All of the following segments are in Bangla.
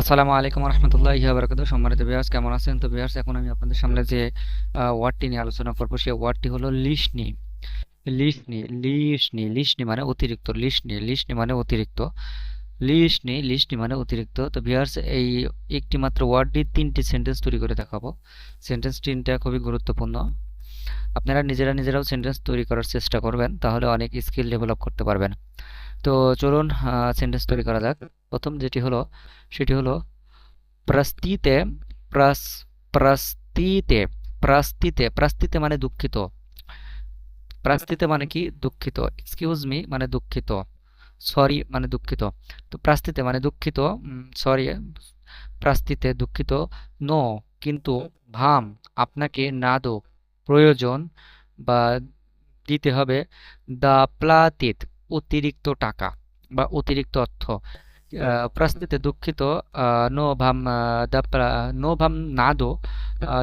আসসালামু আলাইকুম রহমতুল্লাহি বারাকাতুহু সম্মানিত ভিউয়ার্স কেমন আছেন? তো ভিউয়ার্স এখন আমি আপনাদের সামনে যে ওয়ার্ডটি নিয়ে আলোচনা করব, সেই ওয়ার্ডটি হলো লিশনি লিশনি লিশনি লিশনি মানে অতিরিক্ত লিশনি লিশনি মানে অতিরিক্ত। লিশনি লিশনি মানে অতিরিক্ত। তো ভিউয়ার্স এই একটি মাত্র ওয়ার্ড দিয়ে তিনটি সেন্টেন্স তৈরি করে দেখাবো। সেন্টেন্স তিনটা খুবই গুরুত্বপূর্ণ। আপনারা নিজেরা নিজেরাও সেন্টেন্স তৈরি করার চেষ্টা করবেন, তাহলে অনেক স্কিল ডেভেলপ করতে পারবেন। তো চলুন সেন্টেন্স তৈরি করা যাক। প্রথম যেটি হলো, সেটি হলো প্রস্তিতে প্রস প্রস্তিতে প্রস্তিতে প্রস্তিতে মানে দুঃখিত। প্রাস্তিতে মানে কি? দুঃখিত। এক্সকিউজ মি মানে দুঃখিত। সরি মানে দুঃখিত। তো প্রাস্তিতে মানে দুঃখিত। সরি প্রাস্তিতে দুঃখিত। নো কিন্তু ভাম, আপনাকে না দো প্রয়োজন বা দিতে হবে। দা প্লাতিত। অতিরিক্ত টাকা বা অতিরিক্ত অর্থ। আহ, প্রস্তুতে দুঃখিত নো ভাম দা নো ভাম না দো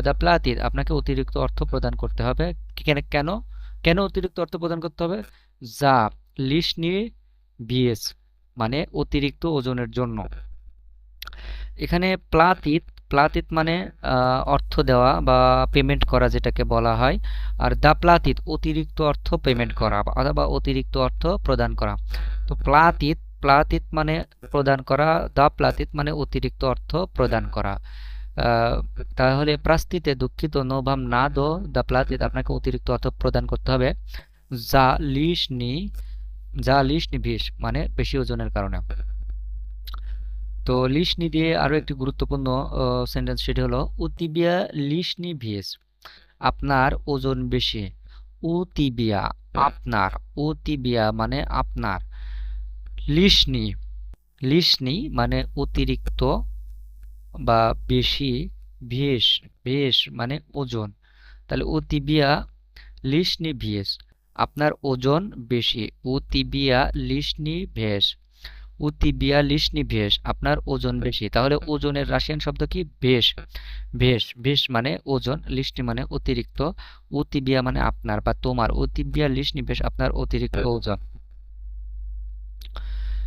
দা প্লাতিত আপনাকে অতিরিক্ত অর্থ প্রদান করতে হবে। কেন কেন? কেন অতিরিক্ত অর্থ প্রদান করতে হবে? যা লিশনি বিএস মানে অতিরিক্ত ওজনের জন্য। এখানে প্লাতিত প্লাতিত মানে অর্থ দেওয়া বা পেমেন্ট করা যেটাকে বলা হয়। আর দা প্লাতিত, অতিরিক্ত অর্থ পেমেন্ট করা অথবা অতিরিক্ত অর্থ প্রদান করা। তো প্লাতিত প্লাতিত মানে প্রদান করা, দা প্লাতিত মানে অতিরিক্ত অর্থ প্রদান করা। তাহলে প্রাস্তিতে দুঃখিত, নোভাম না দো, দা প্লাতিত আপনাকে অতিরিক্ত অর্থ প্রদান করতে হবে। যা লিশ নি যা লিশ নি ভিস মানে বেশি ওজনের কারণে। তো লিশনি দিয়ে আরও একটি গুরুত্বপূর্ণ সেন্টেন্স সেটি হলো উতিবিয়া লিশনি ভিস আপনার ওজন বেশি। উতিবিয়া আপনার উতিবিয়া মানে আপনার। লিশনি লিশনি মানে অতিরিক্ত বা বেশি ভিস ভিস মানে ওজন। তাহলে উতিবিয়া লিশনি ভিস আপনার ওজন বেশি উতিবিয়া লিশনি ভেস উতিবিয়া লিশনি ভেস আপনার ওজন বেশি। তাহলে ওজনের রাশিয়ান শব্দ কি? ভেস ভেস ভেস মানে ওজন লিশনি মানে অতিরিক্ত উতিবিয়া মানে আপনার বা তোমার। উতিবিয়া লিশনি ভেস আপনার অতিরিক্ত ওজন।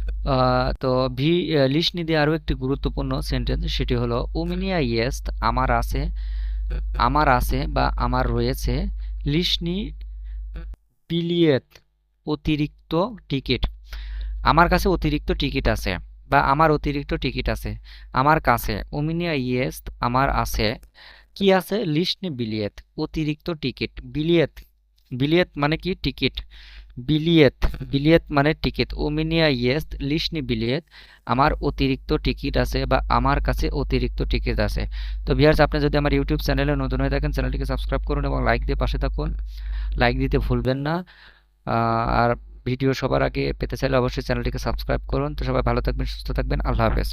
আহ, তো ভি লিশনি দিয়ে আরও একটি গুরুত্বপূর্ণ সেন্টেন্স সেটি হলো উমিনিয়া ইয়েস্ট আমার আছে আমার আছে বা আমার রয়েছে লিশনি বিলিয়েত অতিরিক্ত টিকিট। আমার কাছে অতিরিক্ত টিকিট আছে বা আমার অতিরিক্ত টিকিট আছে, আমার কাছে ওমিনিয়া ইয়েস্ট আমার আছে। কি আছে? লিশনি বিলিয়েত, অতিরিক্ত টিকিট, বিলিয়েত বিলিয়েত মানে কি? টিকিট, বিলিয়েত বিলিয়েত মানে টিকিট ওমিনিয়া ইয়েস্ট লিশনি বিলিয়েত, আমার অতিরিক্ত টিকিট আছে বা আমার কাছে অতিরিক্ত টিকিট আছে। তো ভিউয়ার্স, আপনি যদি আমার ইউটিউব চ্যানেলে নতুন হয়ে থাকেন, চ্যানেলটিকে সাবস্ক্রাইব করুন এবং লাইক দিয়ে পাশে থাকুন। লাইক দিতে ভুলবেন না। আর ভিডিও সবার আগে পেতে চাইলে অবশ্যই চ্যানেলটিকে সাবস্ক্রাইব করুন। তো সবাই ভালো থাকবেন, সুস্থ থাকবেন। আল্লাহ হাফেজ।